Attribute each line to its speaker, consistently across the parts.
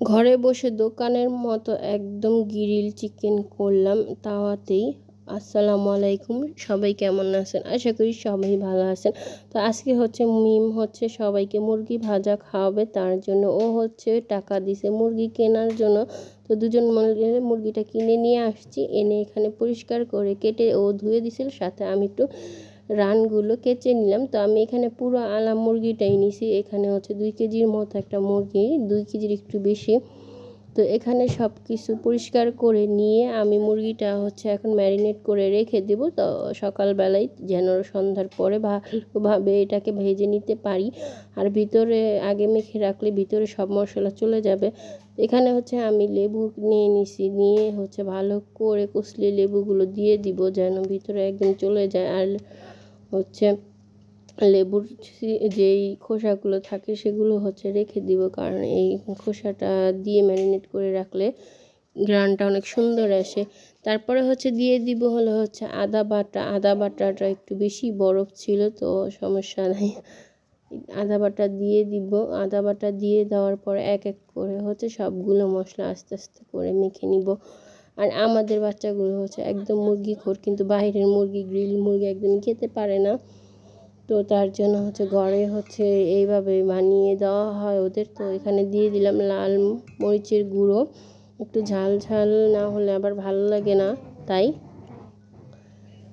Speaker 1: ঘরে বসে দোকানের মতো একদম গ্রিল চিকেন করলাম তাওয়াতেই। আসসালামু আলাইকুম, সবাই কেমন আছেন? আশা করি সবাই ভালো আছেন। তো আজকে হচ্ছে মিম হচ্ছে সবাইকে মুরগি ভাজা খাওয়াবে, তার জন্য ও হচ্ছে টাকা দিছে মুরগি কেনার জন্য। তো দুজন মিলে মুরগিটা কিনে নিয়ে আসছি, এনে এখানে পরিষ্কার করে কেটে ও ধুয়ে দিছিল, সাথে আমি একটু রানগুলো কেচে নিলাম। তো আমি এখানে পুরো আলাম মুরগিটাই নিছি। এখানে হচ্ছে দুই কেজির মতো একটা মুরগি, দুই কেজির একটু বেশি। তো এখানে সব কিছু পরিষ্কার করে নিয়ে আমি মুরগিটা হচ্ছে এখন ম্যারিনেট করে রেখে দেব। তো সকালবেলায় যেন সন্ধ্যার পরে ভালোভাবে এটাকে ভেজে নিতে পারি। আর ভিতরে আগে মেখে রাখলে ভিতরে সব মশলা চলে যাবে। এখানে হচ্ছে আমি লেবু নিয়ে নিছি। নিয়ে হচ্ছে ভালো করে কষলে লেবুগুলো দিয়ে দিব যেন ভিতরে একদম চলে যায়। আর হচ্ছে লেবুর যেই খোসাগুলো থাকে সেগুলো হচ্ছে রেখে দিব। কারণ এই খোসাটা দিয়ে ম্যারিনেট করে রাখলে গ্রানটা অনেক সুন্দর আসে। তারপরে হচ্ছে দিয়ে দিব হলো হচ্ছে আদা বাটা। আদা বাটাটা একটু বেশি বরফ ছিল, তো সমস্যা নাই। আদা বাটা দিয়ে দিব। আদা বাটা দিয়ে দেওয়ার পর এক এক করে হচ্ছে সবগুলো মশলা আস্তে আস্তে করে মেখে নিব। আর আমাদের বাচ্চাগুলো হচ্ছে একদম মুরগি খোর, কিন্তু বাইরের মুরগি, গ্রিল মুরগি একদম খেতে পারে না। তো তার জন্য হচ্ছে ঘরে হচ্ছে এইভাবে বানিয়ে দেওয়া হয় ওদের। তো এখানে দিয়ে দিলাম লাল মরিচের গুঁড়ো। একটু ঝাল ঝাল না হলে আবার ভালো লাগে না, তাই।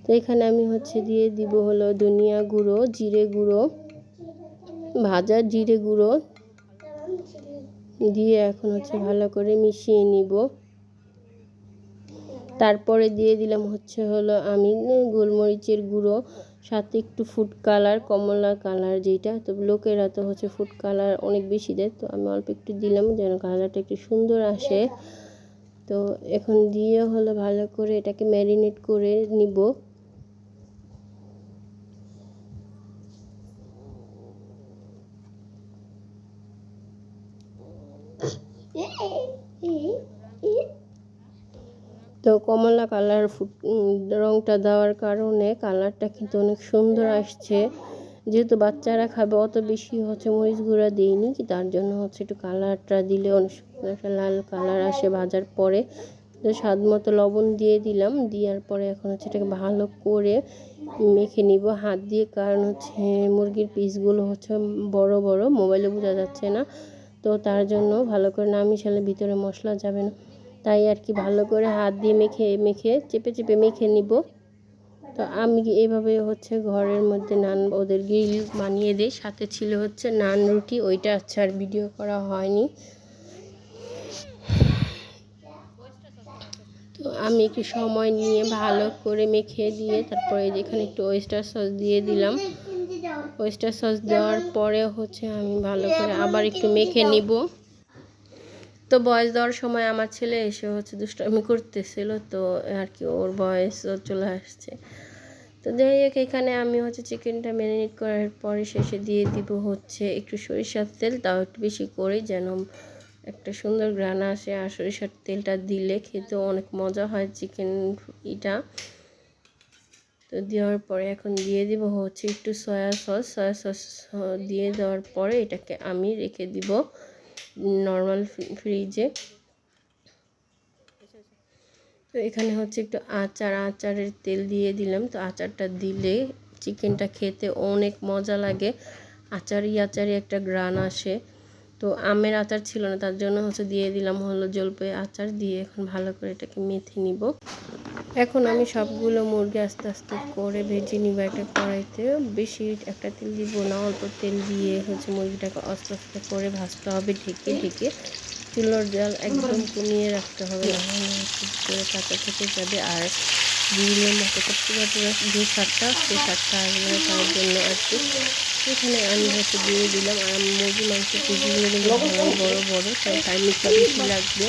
Speaker 1: তো এখানে আমি হচ্ছে দিয়ে দিব হলো ধনিয়া গুঁড়ো, জিরে গুঁড়ো, ভাজা জিরে গুঁড়ো। দিয়ে এখন হচ্ছে ভালো করে মিশিয়ে নিব। তারপরে দিয়ে দিলাম হচ্ছে হলো আমি গোলমরিচের গুঁড়ো, সাথে একটু ফুড কালার কমলা কালার যেটা তো লোকেরা তো হচ্ছে ফুড কালার অনেক বেশি দেয়, তো আমি অল্প একটু দিলাম যেন কালারটা একটু সুন্দর আসে। তো এখন দিয়ে হলো ভালো করে এটাকে ম্যারিনেট করে নিব। তো কমলা কালার রঙটা দেওয়ার কারণে কালারটা কিন্তু অনেক সুন্দর আসছে। যেহেতু বাচ্চারা খাবে, অত বেশি হচ্ছে মরিচ গুঁড়া দিইনি কি তার জন্য হচ্ছে একটু কালারটা দিলে অনেক সুন্দর একটা লাল কালার আসে ভাজার পরে। তো স্বাদ মতো লবণ দিয়ে দিলাম, দেওয়ার পরে এখন হচ্ছে এটাকে ভালো করে মেখে নিব। হাত দিয়ে কারণ হচ্ছে মুরগির পিসগুলো হচ্ছে বড় বড়, মোবাইলে বোঝা যাচ্ছে না। তো তার জন্য ভালো করে না মিশালে ভিতরে মশলা যাবে না। তাই আর কি ভালো করে হাত দিয়ে মেখে মেখে, চেপে চেপে মেখে নিব। তো আমি এইভাবে হচ্ছে ঘরের মধ্যে নান ওদের গ্রিল বানিয়ে দিই। সাথে ছিল হচ্ছে নান রুটি, ওইটা আচ্ছা আর ভিডিও করা হয়নি। তো আমি একটু সময় নিয়ে ভালো করে মেখে দিয়ে তারপরে যেখানে একটু ওয়েস্টার সস দিয়ে দিলাম। ওয়েস্টার সস দেওয়ার পরে হচ্ছে আমি ভালো করে আবার একটু মেখে নিব। তো বয়স দেওয়ার সময় আমার ছেলে এসে হচ্ছে দুষ্টামি করতেছিল, তো আর কি ওর বয়স চলে আসছে। তো যাই হোক, এখানে আমি হচ্ছে চিকেনটা ম্যারিনেট করার পরে শেষে দিয়ে দিব হচ্ছে একটু সরিষার তেল, তাও একটু বেশি করে যেন একটা সুন্দর গ্রান আসে। আর সরিষার তেলটা দিলে খেতে অনেক মজা হয় চিকেন ইটা। তো দেওয়ার পরে এখন দিয়ে দিব হচ্ছে একটু সয়া সস। সয়া সস দিয়ে দেওয়ার পরে এটাকে আমি রেখে দিব নর্মাল ফ্রিজে তো এখানে হচ্ছে একটু আচার, আচারের তেল দিয়ে দিলাম। তো আচারটা দিলে চিকেনটা খেতে অনেক মজা লাগে। আচারই আচারই একটা গ্রান আসে। তো আমের আচার ছিল না, তার জন্য হচ্ছে দিয়ে দিলাম হলো জলপাই আচার, দিয়ে এখন ভালো করে এটাকে মেথে নিব। এখন আমি সবগুলো মুরগি আস্তে আস্তে করে ভেজে নিব একটা কড়াইতে। বেশি একটা তেল দিব না, অল্প তেল দিয়ে হচ্ছে মুরগিটাকে আস্তে আস্তে করে ভাজতে হবে, ঢেকে ঢেকে। চুলোর জল একদম কমিয়ে রাখতে হবে হচ্ছে কাঁচা থেকে যাবে। আর গ্রিলের মতো করতে পারবে যে শাকটা, সেই শাকটা আসবে তার জন্য আর কি। এখানে আমি হচ্ছে দিয়ে দিলাম। আর মুরগি মাংস পিসগুলো কিন্তু বড় বড় তাই বেশি লাগবে।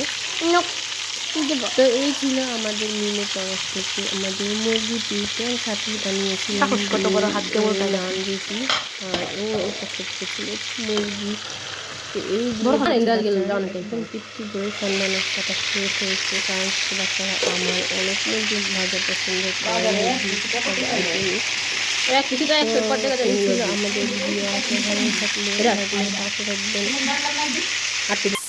Speaker 1: তো এই ছিল আমাদের মিলের তরফ থেকে আমাদের মুরগি পিঠে সাথে বানিয়েছিলাম নান রুটি। আর ও ছিল মুরগি। এই তৃপ্তি করে কারণ বাচ্চারা আমার অনেক মুরগি ভাজা পছন্দ করে। আমাদের ভিডিও আছে ভালো থাকলে পাশে থাকবেন